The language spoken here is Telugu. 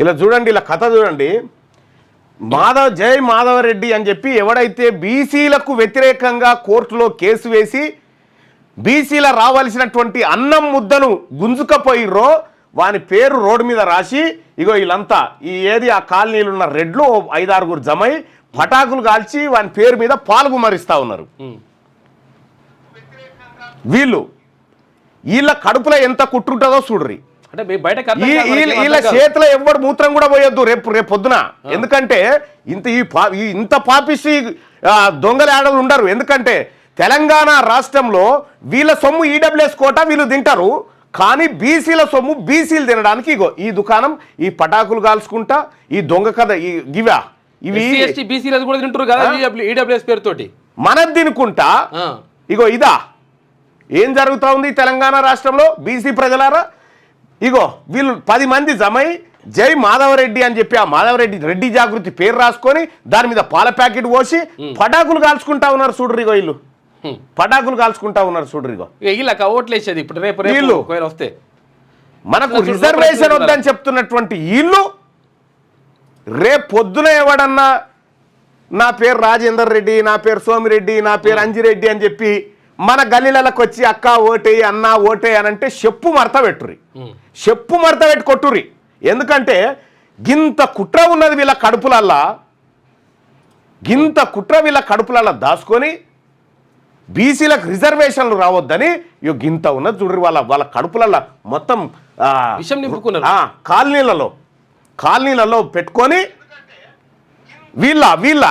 ఇలా చూడండి ఇలా కథ చూడండి. మాధవ్ జై మాధవరెడ్డి అని చెప్పి ఎవడైతే బీసీలకు వ్యతిరేకంగా కోర్టులో కేసు వేసి బీసీల రావాల్సినటువంటి అన్నం ముద్దను గుంజుకపోయిర్రో వాని పేరు రోడ్డు మీద రాసి ఇగో వీళ్ళంతా ఈ ఏది ఆ కాలనీలు ఉన్న రెడ్లు ఐదారుగురు జమై పటాకులు కాల్చి వాని పేరు మీద పాల్గుమరిస్తా ఉన్నారు. వీళ్ళు వీళ్ళ కడుపులో ఎంత కుట్రుంటుందో చూడ్రి. అంటే వీళ్ళ. చేతిలో ఎవ్వడు మూత్రం కూడా పోయొద్దు. రేపు రేపు పొద్దున. ఎందుకంటే ఇంత ఈ పా ఇంత పాపిసి దొంగల ఆడలు ఉండరు. ఎందుకంటే తెలంగాణ రాష్ట్రంలో వీళ్ళ సొమ్ము ఈడబ్ల్యూఎస్ కోట వీళ్ళు తింటారు. కానీ బీసీల సొమ్ము బీసీలు తినడానికి ఇగో ఈ దుకాణం ఈ పటాకులు కాల్చుకుంటా ఈ దొంగ కథ ఈ గివా ఇవి బీసీలు కూడా తింటారు కదా ఈడబ్ల్యూఎస్ పేరుతోటి. మనది తినుకుంటా. ఇగో ఇదా. ఏం జరుగుతూ ఉంది తెలంగాణ రాష్ట్రంలో? బీసీ ప్రజలారా? ఇగో వీళ్ళు పది మంది జమై జై మాధవరెడ్డి అని చెప్పి ఆ మాధవరెడ్డి రెడ్డి జాగృతి పేరు రాసుకొని దాని మీద పాల ప్యాకెట్ పోసి పటాకులు కాల్చుకుంటా ఉన్నారు చూడరు ఇగో వీళ్ళు. పటాకులు కాల్చుకుంటా ఉన్నారు చూడరు ఇగో ఇక వీళ్ళకి ఓట్లు వేసేది ఇప్పుడు రేపు వీళ్ళు. వస్తే మనకు రిజర్వేషన్. వద్దని చెప్తున్నటువంటి వీళ్ళు రేపు పొద్దున ఎవడన్నా నా పేరు రాజేందర్ రెడ్డి నా పేరు సోమిరెడ్డి నా పేరు అంజిరెడ్డి అని చెప్పి మన గల్లీలకు వచ్చి అక్క ఓటేయి అన్న ఓటేయి అని అంటే చెప్పు మడత పెట్టుర్రి. చెప్పు మడత పెట్టి కొట్టుర్రి. ఎందుకంటే గింత కుట్ర ఉన్నది వీళ్ళ కడుపులల్లా. గింత కుట్ర వీళ్ళ కడుపులల్లా దాచుకొని బీసీలకు రిజర్వేషన్లు రావద్దని ఇగో గింత ఉన్నది చూడ్రి వాళ్ళ వాళ్ళ కడుపులల్లా మొత్తం కాలనీలలో కాలనీలలో పెట్టుకొని వీళ్ళ వీళ్ళ